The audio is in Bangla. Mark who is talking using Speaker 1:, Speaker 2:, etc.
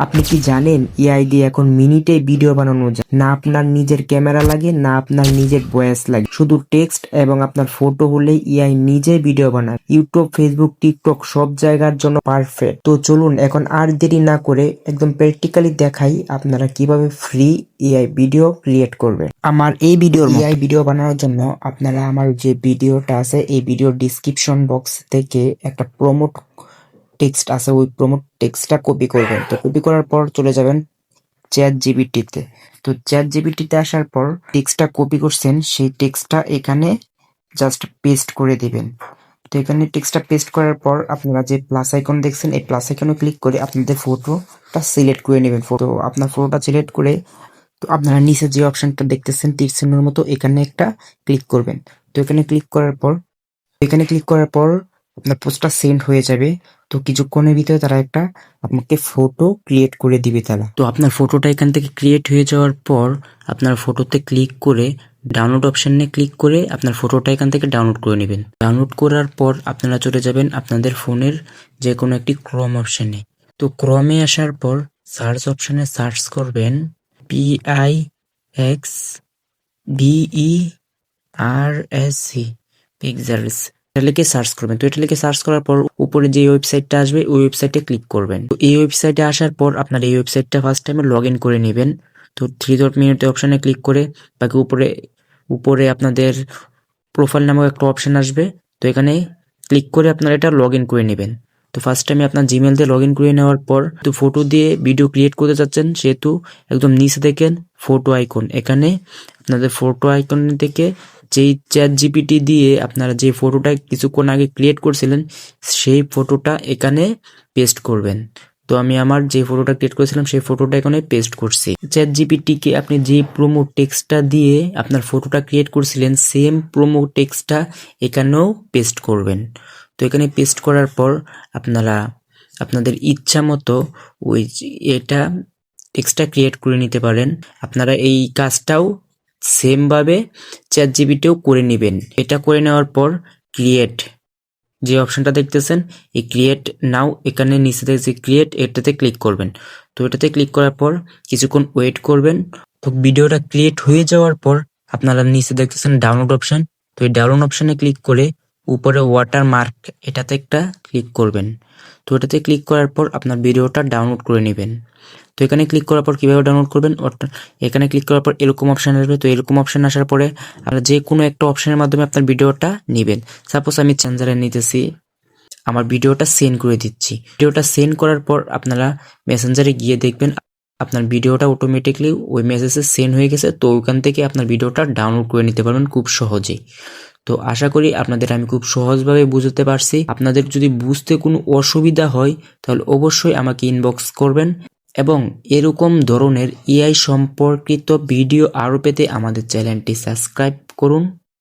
Speaker 1: আপনি কি জানেন এআই দিয়ে এখন মিনিটে ভিডিও বানানো যায়? না আপনার নিজের ক্যামেরা লাগে না আপনার নিজের ভয়েস লাগে। শুধু টেক্সট এবং আপনার ফটো হলেই এআই নিজে ভিডিও বানায়। ইউটিউব ফেসবুক টিকটক সব জায়গার জন্য পারফেক্ট তো চলুন এখন আর দেরি না করে একদম প্র্যাকটিক্যালি দেখাই আপনারা কীভাবে ফ্রি এআই ভিডিও ক্রিয়েট করবেন। আমার এই ভিডিওর এআই ভিডিও বানানোর জন্য আপনারা আমার যে ভিডিওটা আছে এই ভিডিও ডিসক্রিপশন বক্স থেকে একটা প্রমোট টেক্সট আছে, ওই প্রমোট টেক্সটটা কপি করবেন। তো কপি করার পর চলে যাবেন চ্যাট জিবিটিতে তো চ্যাট জিবিটিতে আসার পর টেক্সটটা কপি করছেন, সেই টেক্সটটা এখানে জাস্ট পেস্ট করে দিবেন। তো এখানে টেক্সটটা পেস্ট করার পর আপনারা যে প্লাস আইকন দেখছেন, এই প্লাস আইকনে ক্লিক করে আপনাদের ফটোটা সিলেক্ট করে নেবেন। ফটো আপনার ফটোটা সিলেক্ট করে তো আপনারা নিচে যে অপশনটা দেখতেছেন তীর চিহ্নের মতো এখানে একটা ক্লিক করবেন। তো এখানে ক্লিক করার পর, এখানে ক্লিক করার পর আপনার পোস্টটা সেন্ড হয়ে যাবে। তো কিছুক্ষণের ভিতরে তারা একটা আপনাকে ফটো ক্রিয়েট করে দিবে তারা। তো আপনার ফটোটা এখান থেকে ক্রিয়েট হয়ে যাওয়ার পর আপনার ফটোতে ক্লিক করে ডাউনলোড অপশানে ক্লিক করে আপনার ফটোটা এখান থেকে ডাউনলোড করে নেবেন। ডাউনলোড করার পর আপনারা চলে যাবেন আপনাদের ফোনের যে কোনো একটি ক্রম অপশানে তো ক্রমে আসার পর সার্চ অপশানে সার্চ করবেন P I X B R S C pixels এটা লিখে সার্চ করবেন। তো এটা লিখে সার্চ করার পর উপরে যে ওয়েবসাইটটা আসবে, ওই ওয়েবসাইটে ক্লিক করবেন। তো এই ওয়েবসাইটে আসার পর আপনার এই ওয়েবসাইটটা ফার্স্ট টাইমে লগ ইন করে নেবেন। তো থ্রি ডট মিনিট অপশানে ক্লিক করে বাকি উপরে উপরে আপনাদের প্রোফাইল নামক একটা অপশান আসবে। তো এখানে ক্লিক করে আপনারা এটা লগ ইন করে নেবেন। তো ফার্স্ট টাইমে আপনার জিমেল দিয়ে লগ ইন করে নেওয়ার পর তো ফটো দিয়ে ভিডিও ক্রিয়েট করতে চাচ্ছেন, সেহেতু একদম নিচে দেখেন ফটো আইকন এখানে আপনাদের ফটো আইকন থেকে যেই চ্যাট জিপিটি দিয়ে আপনারা যে ফটোটা কিছুক্ষণ আগে ক্রিয়েট করছিলেন, সেই ফটোটা এখানে পেস্ট করবেন। তো আমি আমার যে ফটোটা ক্রিয়েট করেছিলাম, সেই ফটোটা এখানে পেস্ট করছি। চ্যাট জিপিটিকে আপনি যে প্রোমো টেক্সটটা দিয়ে আপনার ফটোটা ক্রিয়েট করছিলেন সেম প্রোমো টেক্সটটা এখানেও পেস্ট করবেন। তো এখানে পেস্ট করার পর আপনারা আপনাদের ইচ্ছা মতো ওই এটা টেক্সটটা ক্রিয়েট করে নিতে পারেন। আপনারা এই কাজটাও সেমভাবে চ্যাট জিবিতেও করে নেবেন। এটা করে নেওয়ার পর ক্রিয়েট যে অপশানটা দেখতেছেন, এই ক্রিয়েট নাও এখানে নিচে দেখছি ক্রিয়েট এটাতে ক্লিক করবেন। তো এটাতে ক্লিক করার পর কিছুক্ষণ ওয়েট করবেন। তো ভিডিওটা ক্রিয়েট হয়ে যাওয়ার পর আপনারা নিচে দেখতেছেন ডাউনলোড অপশন তো এই ডাউনলোড অপশানে ক্লিক করে উপরে ওয়াটার মার্ক এটাতে একটা ক্লিক করবেন। তো এটাতে ক্লিক করার পর আপনার ভিডিওটা ডাউনলোড করে নেবেন। তো এখানে ক্লিক করার পর কীভাবে ডাউনলোড করবেন? এখানে ক্লিক করার পর এরকম অপশান আসবে। তো এরকম অপশন আসার পরে আপনারা যে কোনো একটা অপশানের মাধ্যমে আপনার ভিডিওটা নেবেন। সাপোজ আমি চ্যাঞ্জারে নিতেছি, আমার ভিডিওটা সেন্ড করে দিচ্ছি। ভিডিওটা সেন্ড করার পর আপনারা মেসেঞ্জারে গিয়ে দেখবেন, আপনার ভিডিওটা অটোমেটিকলি ওই মেসেজে সেন্ড হয়ে গেছে। তো ওইখান থেকে আপনার ভিডিওটা ডাউনলোড করে নিতে পারবেন খুব সহজেই। তো আশা করি আপনাদের আমি খুব সহজভাবে বুঝতে পারছি। আপনাদের যদি বুঝতে কোনো অসুবিধা হয়, তাহলে অবশ্যই আমাকে ইনবক্স করবেন এবং এরকম ধরনের এআই সম্পর্কিত ভিডিও আরও পেতে আমাদের চ্যানেলটি সাবস্ক্রাইব করুন।